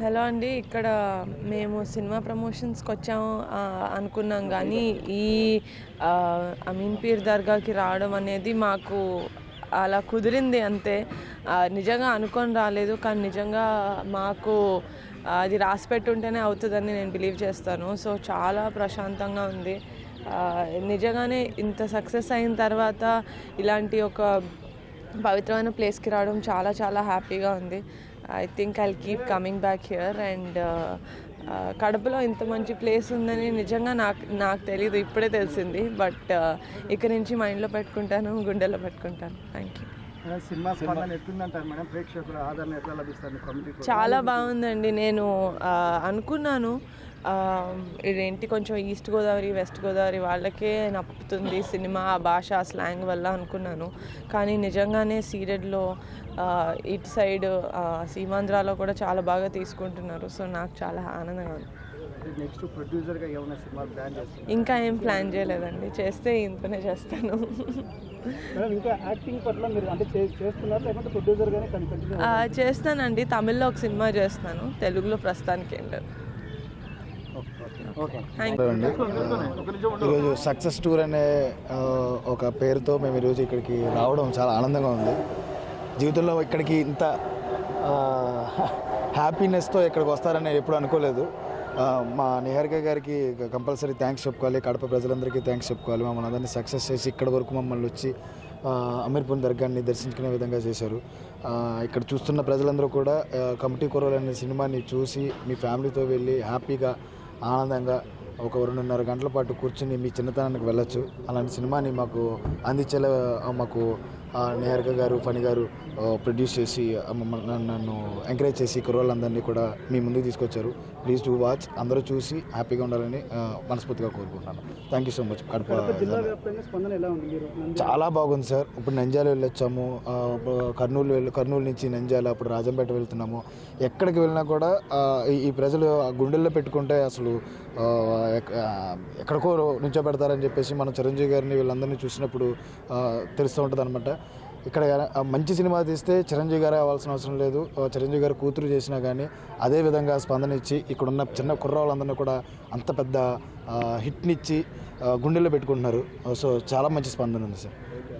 Hello అండి ఇక్కడ మేము సినిమా ప్రమోషన్స్కి వచ్చాము అనుకున్నాం కానీ ఈ అమీన్ పీర్ దర్గాకి రావడం అనేది మాకు అలా కుదిరింది అంతే. నిజంగా అనుకొని రాలేదు కానీ నిజంగా మాకు అది రాసి పెట్టుంటేనే అవుతుందని నేను బిలీవ్ చేస్తాను. సో చాలా ప్రశాంతంగా ఉంది. నిజంగానే ఇంత సక్సెస్ అయిన తర్వాత ఇలాంటి ఒక పవిత్రమైన ప్లేస్కి రావడం చాలా చాలా హ్యాపీగా ఉంది. I think I keep coming back here and కడపలో ఇంత మంచి ప్లేస్ ఉందని నిజంగా నాకు నాకు తెలియదు ఇప్పుడే తెలిసింది. బట్ ఇక్కడి నుంచి మైండ్లో పెట్టుకుంటాను గుండెలో పెట్టుకుంటాను. థ్యాంక్ యూ సినిమా స్పందన ఎట్లుందంటారు మేడం? ప్రేక్షకుల ఆదరణ ఎట్లా లభిస్తుంది? కమిటీ చాలా బాగుందండి. నేను ఆ, అనుకున్నాను. ఇదేంటి కొంచెం ఈస్ట్ గోదావరి వెస్ట్ గోదావరి వాళ్ళకే నప్పుతుంది సినిమా ఆ భాష ఆ స్లాంగ్ వల్ల అనుకున్నాను. కానీ నిజంగానే సీరియడ్లో ఇటు సైడ్ సీమాంధ్రాలో కూడా చాలా బాగా తీసుకుంటున్నారు. సో నాకు చాలా ఆనందంగా ఉంది. నెక్స్ట్ ప్రొడ్యూసర్గా ఏమైనా సినిమా ప్లాన్ ఇంకా ఏం ప్లాన్ చేయలేదండి. చేస్తే ఇంతనే చేస్తాను. ఇంకా యాక్టింగ్ పట్ల మీరు అంటే చేస్తున్నారు? లేకుంటే ప్రొడ్యూసర్గానే చేస్తానండి. తమిళ్ళో ఒక సినిమా చేస్తాను తెలుగులో ప్రస్తుతానికి ఏం లేదు. ఓకే థ్యాంక్ అండి ఈరోజు సక్సెస్ టూర్ అనే ఒక పేరుతో మేము ఈరోజు ఇక్కడికి రావడం చాలా ఆనందంగా ఉంది. జీవితంలో ఇక్కడికి ఇంత హ్యాపీనెస్తో ఇక్కడికి వస్తారని ఎప్పుడు అనుకోలేదు. మా నిహారిక గారికి కంపల్సరీ థ్యాంక్స్ చెప్పుకోవాలి. కడప ప్రజలందరికీ థ్యాంక్స్ చెప్పుకోవాలి. మమ్మల్ని అందరినీ సక్సెస్ చేసి ఇక్కడ వరకు మమ్మల్ని వచ్చి అమీర్పూర్ దర్గాన్ని దర్శించుకునే విధంగా చేశారు. ఇక్కడ చూస్తున్న ప్రజలందరూ కూడా కమిటీ కుర్రలు అనే సినిమాని చూసి మీ ఫ్యామిలీతో వెళ్ళి హ్యాపీగా ఆనందంగా ఒక రెండున్నర గంటల పాటు కూర్చుని మీ చిన్నతనానికి వెళ్ళొచ్చు. అలాంటి సినిమాని మాకు అందించేలా మాకు నిహారిక గారు ఫణి గారు ప్రొడ్యూస్ చేసి నన్ను- ఎంకరేజ్ చేసి కుర్రోళ్ళందరినీ కూడా మీ ముందుకు తీసుకొచ్చారు. ప్లీజ్ టు వాచ్ అందరూ చూసి హ్యాపీగా ఉండాలని మనస్ఫూర్తిగా కోరుకుంటున్నాను. Thank you so much Kadapa చాలా బాగుంది సార్. ఇప్పుడు నంద్యాల వెళ్ళొచ్చాము. కర్నూలు వెళ్ళి కర్నూలు నుంచి నంద్యాల అప్పుడు రాజంపేట వెళ్తున్నాము. ఎక్కడికి వెళ్ళినా కూడా ఈ- ప్రజలు ఆ గుండెల్లో పెట్టుకుంటే అసలు ఎక్కడికో నుంచో పెడతారని చెప్పేసి మనం చిరంజీవి గారిని వీళ్ళందరినీ చూసినప్పుడు తెలుస్తూ ఉంటుంది అనమాట ఇక్కడ మంచి సినిమా తీస్తే చిరంజీవి గారే అవ్వాల్సిన అవసరం లేదు. చిరంజీవి గారు కూతురు చేసినా కానీ అదే విధంగా స్పందన ఇచ్చి ఇక్కడ ఉన్న చిన్న కుర్రవాళ్ళందరినీ కూడా అంత పెద్ద హిట్నిచ్చి గుండెల్లో పెట్టుకుంటున్నారు. సో చాలా మంచి స్పందన ఉంది సార్.